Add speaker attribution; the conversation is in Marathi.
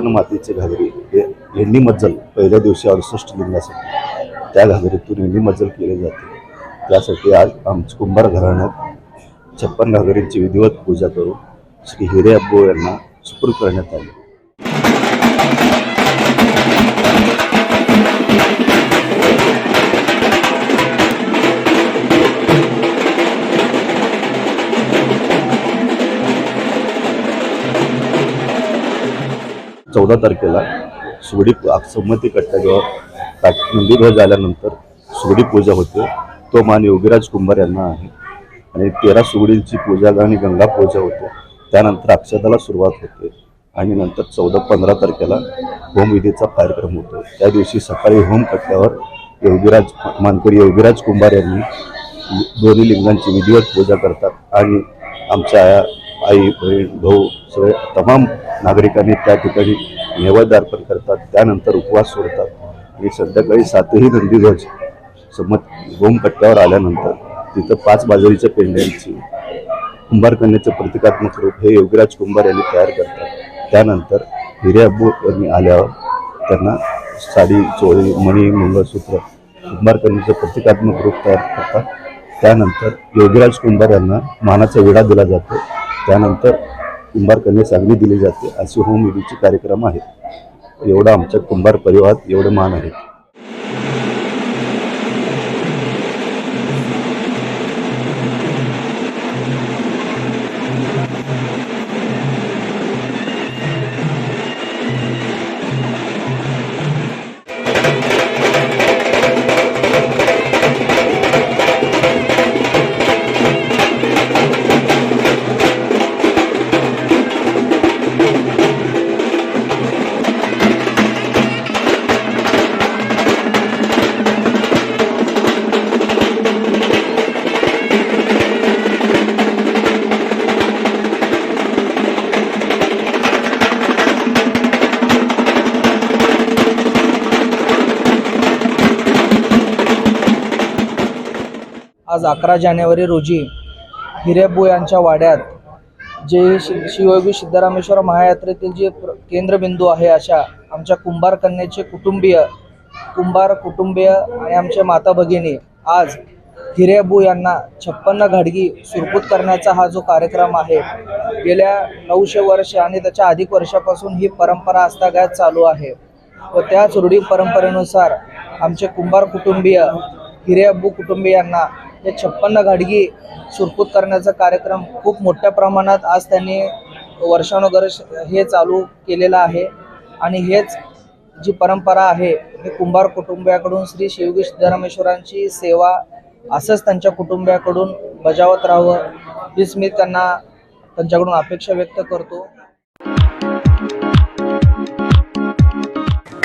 Speaker 1: लिंगाचे घागरी हे लेंडी मज्जल पहिल्या दिवशी अडुसष्ट लिंगासाठी. त्या घागरीतून लेंडी मज्जल केली जाते. त्यासाठी आज आमच्या कुंभार घराण्यात छप्पन घागरींची विधिवत पूजा करून श्री हिरे अब्बू यांना सुपूर्द करण्यात आली. चौदा तारखेला सुगडी संमती कट्ट्याजवळ का- नंदीध्वज झाल्यानंतर सुगडी पूजा होते तो मान योगीराज कुंभार यांना आहे. आणि तेरा सुगडींची पूजा आणि गंगा पूजा होते. त्यानंतर अक्षताला सुरुवात होते आणि नंतर चौदा पंधरा तारखेला होमविधीचा कार्यक्रम होतो. त्या दिवशी सकाळी होम कट्ट्यावर योगीराज मानकरी योगीराज कुंभार यांनी दोन्ही लिंगांची विधिवत पूजा करतात. आणि आमच्या आई बहीण भाऊ सगळे तमाम नागरिकांनी त्या ठिकाणी नैवेद्य अर्पण करतात त्यानंतर उपवास सोडतात. आणि संध्याकाळी सातही नंदीध्वज समत गोमपट्ट्यावर आल्यानंतर तिथं पाच बाजरीच्या पेंड्यांची कुंभारकन्याचं प्रतिकात्मक रूप हे योगीराज कुंभार यांनी तयार करतात. त्यानंतर हिरे अब्बू यांनी आल्यावर त्यांना साडी चोळी मणी मंगळसूत्र कुंभारकन्याचं प्रतिकात्मक रूप तयार करतात. त्यानंतर योगीराज कुंभार यांना मानाचा विडा दिला जातो. त्यानंतर कुंभारकांनी सांगली दिली जाते. असे होमविधीचे कार्यक्रम आहेत. एवढा आमच्या कुंभार परिवारात एवढे मान आहेत
Speaker 2: आज अकरा जानेवारी रोजी हिरेबू यांच्या वाड्यात जे शि शिवयोगी सिद्धरामेश्वर महायात्रेतील जे प्र केंद्रबिंदू आहे अशा आमच्या कुंभार कन्याचे कुटुंबीय कुंभार कुटुंबीय आणि आमच्या माता भगिनी आज हिरेबू यांना छप्पन्न घाडगी सुरपूत करण्याचा हा जो कार्यक्रम आहे गेल्या नऊशे वर्ष आणि त्याच्या अधिक वर्षापासून ही परंपरा आस्थागायत चालू आहे. व त्याच रूढी परंपरेनुसार आमचे कुंभार कुटुंबीय हिरे अब्बू कुटुंबियांना या छप्पन्न गाडगी सुरपूत करण्याचा कार्यक्रम खूप मोठ्या प्रमाणात आज त्यांनी वर्षानुवर्ष हे चालू केलेलं आहे. आणि हेच जी परंपरा आहे हे कुंभार कुटुंबियाकडून श्री शिवगी सिद्धरामेश्वरांची सेवा असंच त्यांच्या कुटुंबियाकडून बजावत राहावं हीच मी त्यांना त्यांच्याकडून अपेक्षा व्यक्त करतो.